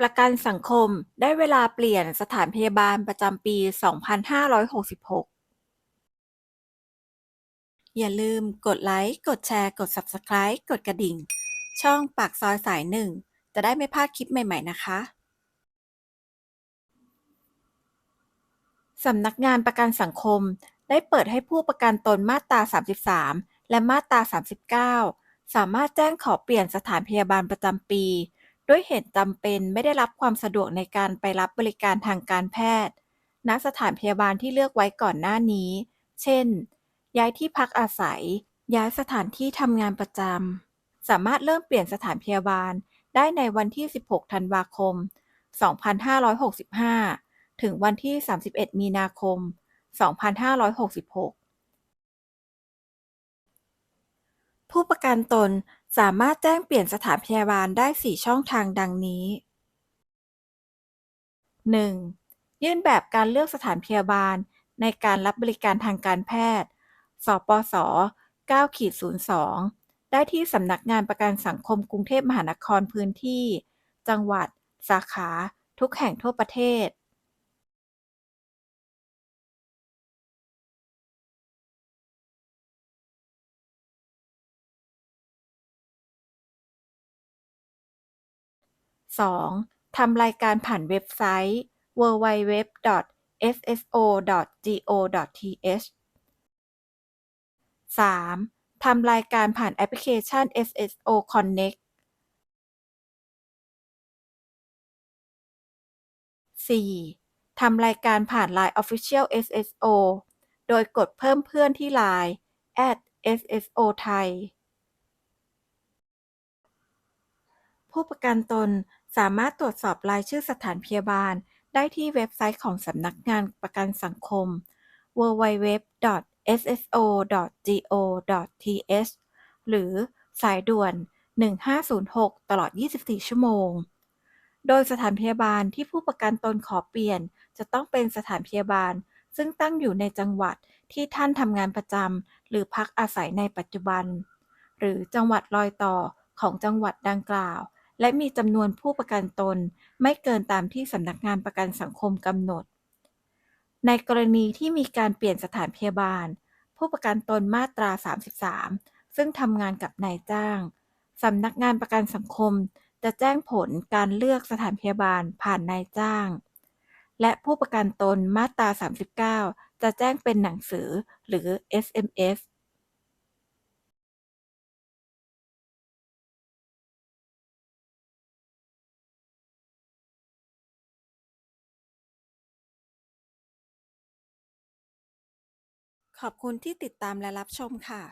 ประกันสังคมได้เวลาเปลี่ยนสถานพยาบาลประจำปี 2566 อย่าลืมกดไลค์ กดแชร์ กด Subscribe กดกระดิ่ง ช่องปากซอยสายหนึ่ง จะได้ไม่พลาดคลิปใหม่ ๆ นะคะ สำนักงานประกันสังคมได้เปิดให้ผู้ประกันตนมาตรา 33 และมาตรา 39 สามารถแจ้งขอเปลี่ยนสถานพยาบาลประจำปี ด้วยเหตุจำเป็นไม่ได้รับความสะดวกในการไปรับบริการทางการแพทย์ณสถานพยาบาลที่เลือกไว้ก่อนหน้านี้ เช่น ย้ายที่พักอาศัย ย้ายสถานที่ทำงานประจำ สามารถเริ่มเปลี่ยนสถานพยาบาลได้ในวันที่ 16 ธันวาคม 2565 ถึงวันที่ 31 มีนาคม 2566 ผู้ประกันตนสามารถแจ้งเปลี่ยนสถานพยาบาลได้ 4 ช่องทางดังนี้ 1. ยื่นแบบการเลือกสถานพยาบาล ในการรับบริการทางการแพทย์ สปส 9-02 ได้ที่สำนักงานประกันสังคมกรุงเทพมหานครพื้นที่ จังหวัด สาขา ทุกแห่งทั่วประเทศ 2. ทำรายการผ่านเว็บไซต์ www.sso.go.th 3. ทำรายการผ่านแอปพลิเคชัน SSO Connect 4. ทำรายการผ่าน Line Official SSO โดยกดเพิ่มเพื่อนที่ Line @sso thai ผู้ประกันตนสามารถตรวจสอบรายชื่อสถานพยาบาล ได้ที่เว็บไซต์ของสำนักงานประกันสังคม www.sso.go.th หรือสายด่วน 1506 ตลอด 24 ชั่วโมง โดยสถานพยาบาลที่ผู้ประกันตนขอเปลี่ยน จะต้องเป็นสถานพยาบาล ซึ่งตั้งอยู่ในจังหวัดที่ท่านทำงานประจำหรือพักอาศัยในปัจจุบัน หรือจังหวัดรอยต่อของจังหวัดดังกล่าว และมีจำนวนผู้ประกันตนไม่เกินตามที่สำนักงานประกันสังคมกำหนด ในกรณีที่มีการเปลี่ยนสถานพยาบาล ผู้ประกันตนมาตรา 33 ซึ่งทำงานกับนายจ้างสำนักงานประกันสังคมจะแจ้งผลการเลือกสถานพยาบาลผ่านนายจ้าง และผู้ประกันตนมาตรา 39 จะแจ้งเป็นหนังสือหรือ SMS ขอบคุณที่ติดตามและรับชมค่ะ